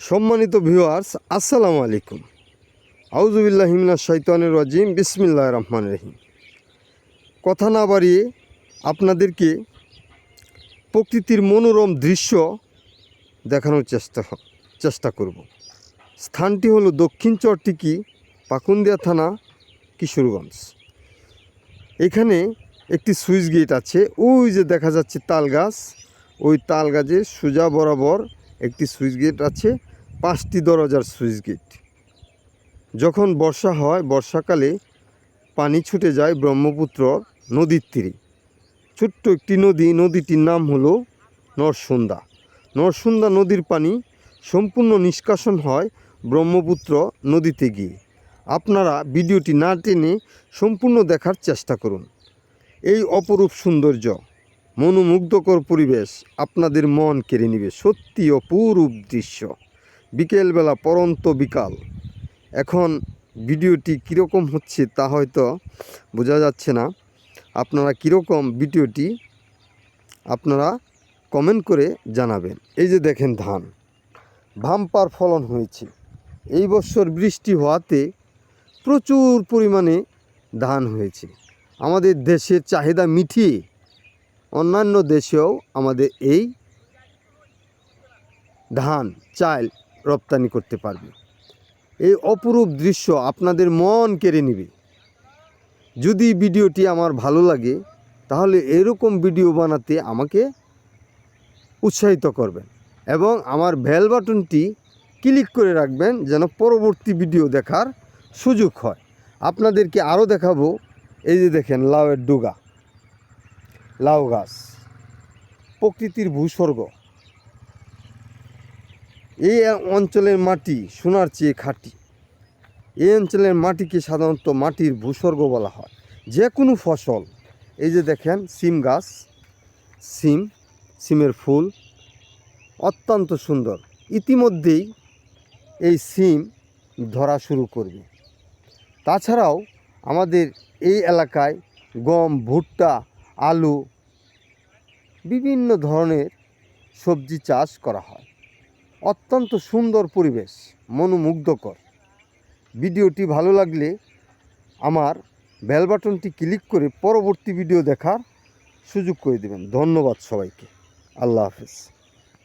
সম্মানিত ভিউয়ার্স, আসসালামু আলাইকুম। আউজুবিল্লাহ হিমনা শৈতানের রাজিম বিসমিল্লা রহমান রহিম। কথা না বাড়িয়ে আপনাদেরকে প্রকৃতির মনোরম দৃশ্য দেখানোর চেষ্টা চেষ্টা করব। স্থানটি হলো দক্ষিণ চরটিকি পাকুন্দিয়া থানা, কিশোরগঞ্জ। এখানে একটি সুইচ গেট আছে। ওই যে দেখা যাচ্ছে তাল গাছ, ওই তাল গাছের সোজা বরাবর একটি সুইচ গেট আছে, পাঁচটি দরজার সুইচ গেট। যখন বর্ষা হয়, বর্ষাকালে পানি ছুটে যায় ব্রহ্মপুত্র নদীর তীরে। ছোট্ট একটি নদী, নদীটির নাম হলো নরসুন্দা। নরসুন্দা নদীর পানি সম্পূর্ণ নিষ্কাশন হয় ব্রহ্মপুত্র নদীতে গিয়ে। আপনারা ভিডিওটি না টেনে সম্পূর্ণ দেখার চেষ্টা করুন। এই অপরূপ সৌন্দর্য মনোমুগ্ধকর পরিবেশ আপনাদের মন কেড়ে নিবে। সত্যি অপূরূপ দৃশ্য। বিকেলবেলা পরন্ত বিকাল। এখন ভিডিওটি কীরকম হচ্ছে তা হয়তো বোঝা যাচ্ছে না। আপনারা কীরকম ভিডিওটি আপনারা কমেন্ট করে জানাবেন। এই যে দেখেন ধান। ভাম্পার ফলন হয়েছে। এই বছর বৃষ্টি হওয়াতে প্রচুর পরিমাণে ধান হয়েছে। আমাদের দেশের চাহিদা মিটিয়ে অন্যান্য দেশেও আমাদের এই ধান, চাল রপ্তানি করতে পারবে। এই অপরূপ দৃশ্য আপনাদের মন কেড়ে নেবে। যদি ভিডিওটি আমার ভালো লাগে, তাহলে এরকম ভিডিও বানাতে আমাকে উৎসাহিত করবেন এবং আমার ভেল বাটনটি ক্লিক করে রাখবেন যেন পরবর্তী ভিডিও দেখার সুযোগ হয়। আপনাদেরকে আরও দেখাবো, এই যে দেখেন লাউয়ের ডুগা। লাউ গাছ, প্রকৃতির ভূস্বর্গ। এই অঞ্চলের মাটি সোনার চেয়ে খাঁটি। এই অঞ্চলের মাটিকে সাধারণত মাটির ভূস্বর্গ বলা হয়। যে কোনো ফসল, এই যে দেখেন সিম গাছ, সিম, সিমের ফুল, অত্যন্ত সুন্দর। ইতিমধ্যেই এই সিম ধরা শুরু করবে। তাছাড়াও আমাদের এই এলাকায় গম, ভুট্টা, আলু বিভিন্ন ধরনের সবজি চাষ করা হয়। অত্যন্ত সুন্দর পরিবেশ, মনোমুগ্ধকর। ভিডিওটি ভালো লাগলে আমার বেল বাটনটি ক্লিক করে পরবর্তী ভিডিও দেখার সুযোগ করে দেবেন। ধন্যবাদ সবাইকে। আল্লাহ হাফেজ।